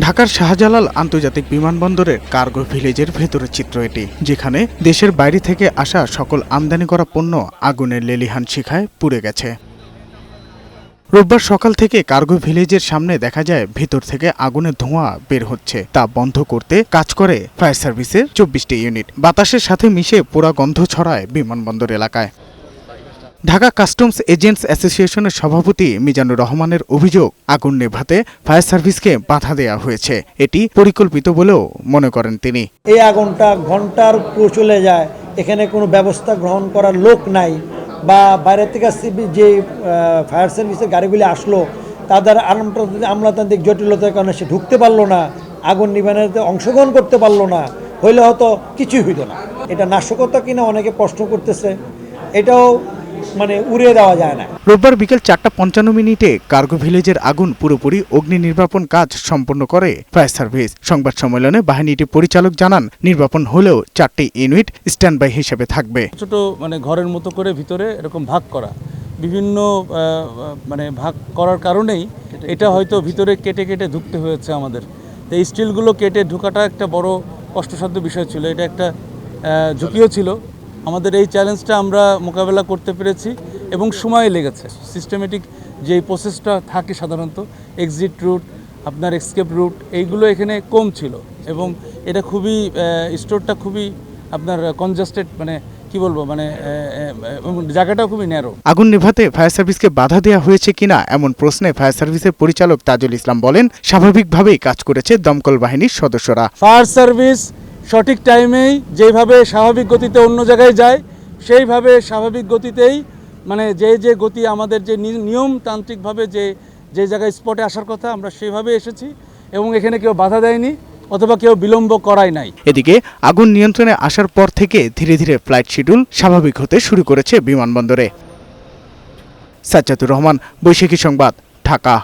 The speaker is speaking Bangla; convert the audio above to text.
ঢাকার শাহজালাল আন্তর্জাতিক বিমানবন্দরের কার্গো ভিলেজের ভেতরের চিত্র এটি, যেখানে দেশের বাইরে থেকে আসা সকল আমদানি করা পণ্য আগুনের লেলিহান শিখায় পুড়ে গেছে। রোববার সকাল থেকে কার্গো ভিলেজের সামনে দেখা যায় ভেতর থেকে আগুনের ধোঁয়া বের হচ্ছে। তা বন্ধ করতে কাজ করে ফায়ার সার্ভিসের চব্বিশটি ইউনিট। বাতাসের সাথে মিশে পোড়া গন্ধ ছড়ায় বিমানবন্দর এলাকায়। ঢাকা কাস্টমস এজেন্টস অ্যাসোসিয়েশনের সভাপতি মিজানুর রহমানের অভিযোগ, আগুন নেভাতে ফায়ার সার্ভিসকে বাধা দেওয়া হয়েছে। এটি পরিকল্পিত বলেও মনে করেন তিনি। এই আগুনটা ঘণ্টার চলে যায়। এখানে কোনো ব্যবস্থা গ্রহণ করার লোক নাই বা বাইরে থেকে যে ফায়ার সার্ভিসের গাড়িগুলি আসলো, তাদের আমলাতান্ত্রিক জটিলতার কারণে সে ঢুকতে পারল না, আগুন নিবানোতে অংশগ্রহণ করতে পারল না, হইলে হয়তো কিছুই হইতো না। এটা নাশকতা কিনা অনেকে প্রশ্ন করতেছে। এটাও মানে উড়িয়ে দেওয়া যায় না। রোববার বিকেল চারটা পঞ্চান্ন মিনিটে কার্গো ভিলেজের আগুন পুরোপুরি অগ্নি নির্বাপন কাজ সম্পন্ন করে ফায়ার সার্ভিস। সংবাদ সম্মেলনে বাহিনীটির পরিচালক জানান নির্বাপন হলেও চারটি ইউনিট স্ট্যান্ড বাই হিসেবে থাকবে। ছোট মানে ঘরের মতো করে ভিতরে এরকম ভাগ করা। বিভিন্ন মানে ভাগ করার কারণেই এটা হয়তো ভিতরে কেটে কেটে ঢুকতে হয়েছে আমাদের। তো এই স্টিলগুলো কেটে ঢোকাটা একটা বড় কষ্টসাধ্য বিষয় ছিল। এটা একটা ঝুঁকিও ছিল। আমাদের এই চ্যালেঞ্জটা আমরা মোকাবেলা করতে পেরেছি এবং সময় লেগেছে। সিস্টেমেটিক যে প্রসেসটা থাকে সাধারণত এক্সিট রুট আপনার এক্সকেপ রুট এইগুলো এখানে কম ছিল এবং এটা খুবই স্টোরটা খুবই আপনার কনজাস্টেড মানে কি বলব মানে জায়গাটাও খুবই ন্যারো আগুন নিভাতে ফায়ার সার্ভিসকে বাধা দেওয়া হয়েছে কিনা এমন প্রশ্নে ফায়ার সার্ভিসের পরিচালক তাজুল ইসলাম বলেন স্বাভাবিকভাবেই কাজ করেছে দমকল বাহিনীর সদস্যরা। ফায়ার সার্ভিস সঠিক টাইমেই যেভাবে স্বাভাবিক গতিতে অন্য জায়গায় যায়, সেইভাবে স্বাভাবিক গতিতেই মানে যে যে গতি আমাদের যে নিয়মতান্ত্রিকভাবে যে যে জায়গায় স্পটে আসার কথা আমরা সেভাবে এসেছি এবং এখানে কেউ বাধা দেয়নি অথবা কেউ বিলম্ব করাই নাই। এদিকে আগুন নিয়ন্ত্রণে আসার পর থেকে ধীরে ধীরে ফ্লাইট শিডিউল স্বাভাবিক হতে শুরু করেছে বিমানবন্দরে। সাজ্জাদুর রহমান, বৈশাখী সংবাদ, ঢাকা।